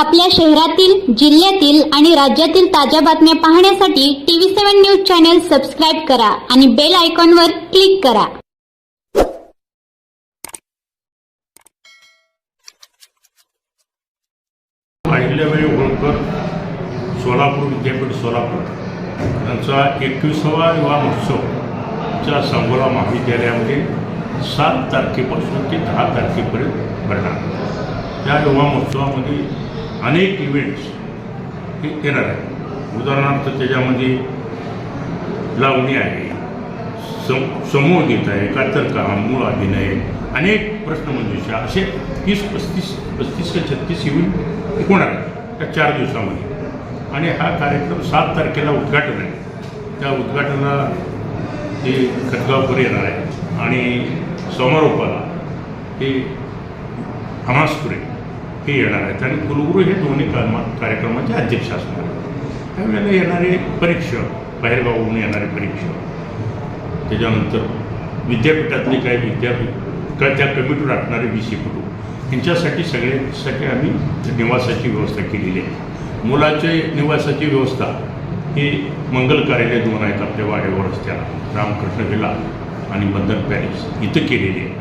आपल्या शहरातील जिल्ह्यातील आणि राज्यातील ताज्या बातम्या पाहण्यासाठी TV seven news channel subscribe करा आणि बेल आयकॉनवर क्लिक करा. अहिल्याबाई होळकर सोलापूर विद्यापीठ सोलापूर. यांचा एकविसावा युवा महोत्सवच्या सांगोला महाविद्यालयामध्ये सात तारखेपासून ते दहा तारखेपर्यंत भरणार. त्या युवा महोत्सवामध्ये अनेक इव्हेंट्स हे येणार आहे उदाहरणार्थ त्याच्यामध्ये लावणी आहे सम समूह गीत आहे कातरकाम मूळ अभिनय अनेक प्रश्नमंजुषा असे तीस पस्तीस पस्तीस ते छत्तीस इव्हेंट होणार आहे त्या चार दिवसामध्ये. आणि हा कार्यक्रम सात तारखेला उद्घाटन आहे. त्या उद्घाटनाला ते खतगावकर येणार आहे आणि समारोपाला ते हमासपुरे हे येणार आहेत. आणि कुलगुरू हे दोन्ही कामा कार्यक्रमाचे अध्यक्ष असणार आहेत. त्यावेळेला येणारे परीक्षक बाहेरगावहून येणारे परीक्षक त्याच्यानंतर विद्यापीठातले काही विद्यापीठ का त्या कमिटीवर असणारे वी सी कुटुंब यांच्यासाठी सगळ्यांसाठी आम्ही निवासाची व्यवस्था केलेली आहे. मुलाचे निवासाची व्यवस्था ही मंगल कार्यालय दोन आहेत आपल्या वाड्यावर रस्त्याला. रामकृष्ण विला आणि बंधन पॅलेस इथं केलेली आहे.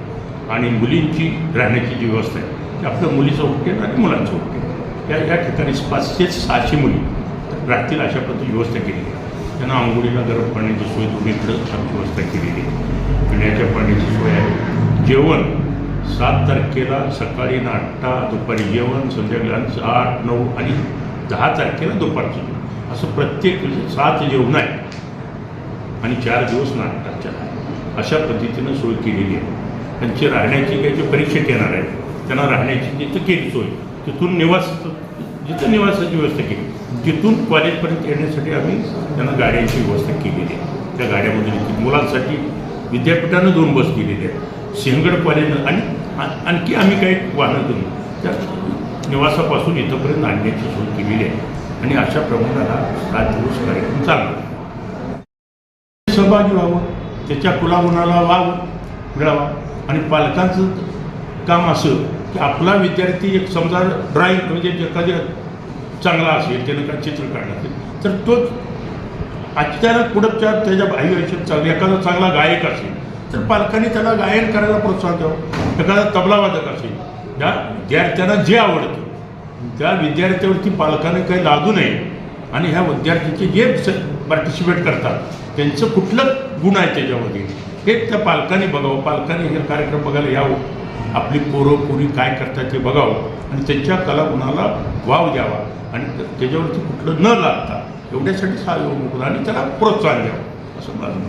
आणि मुलींची राहण्याची जी व्यवस्था आहे ती आपल्या मुलीचं हॉटेल आणि मुलांचं हॉटेल या या ठिकाणी पाचशे सहाशे मुली राहतील अशा पद्धती व्यवस्था केलेली आहे. त्यांना आंघोळीला गरम पाण्याची सोय दोन्हीकडं आम्ही व्यवस्था केलेली आहे. पिण्याच्या पाण्याची सोय आहे. जेवण सात तारखेला सकाळी नाश्ता दुपारी जेवण संध्याकाळी आठ नऊ आणि दहा तारखेला दुपारचं जेवण. असं प्रत्येक सात जेवण आहे. आणि चार दिवस नाश्ताच्या अशा पद्धतीनं सोय केलेली आहे. त्यांची राहण्याची काही जे परीक्षक येणार आहेत त्यांना राहण्याची तिथं केली सोय. तिथून निवास जिथं निवासाची व्यवस्था केली तिथून कॉलेजपर्यंत येण्यासाठी आम्ही त्यांना गाड्यांची व्यवस्था केलेली आहे. त्या गाड्यामधून मुलांसाठी विद्यापीठानं दोन बस केलेली आहेत. सिंहगड कॉलेजनं आणि आणखी आम्ही काही वाहनं देऊन त्या निवासापासून इथंपर्यंत आणण्याची सोय केलेली आहे. आणि अशा प्रमाणात हा सात दिवस कार्यक्रम चालला सहभागी व्हावं त्याच्या कुलामुनाला वाव मिळावा आणि पालकांचं काम असं की आपला विद्यार्थी एक समजा ड्रॉईंग म्हणजे एखाद्या चांगला असेल त्यानं काय चित्र काढलं असेल तर तो आजच्या पुढच्या त्याच्या आयुष्यात चांगला एखादा चांगला गायक असेल तर पालकांनी त्याला गायन करायला प्रोत्साहन द्यावं. एखादा तबलावादक असेल ज्या विद्यार्थ्यांना जे आवडतं त्या विद्यार्थ्यावरती पालकांनी काही लादू नये. आणि ह्या विद्यार्थ्यांचे जे पार्टिसिपेट करतात त्यांचं कुठलं गुण आहे त्याच्यामध्ये हे त्या पालकांनी बघावं. पालकांनी हे कार्यक्रम बघायला यावं. आपली पोरं पोरी काय करतात ते बघावं आणि त्यांच्या कलागुणाला वाव द्यावा. आणि त्याच्यावरती कुठलं न लागता एवढ्यासाठी सहाय्य आणि त्याला प्रोत्साहन द्यावं असं माझं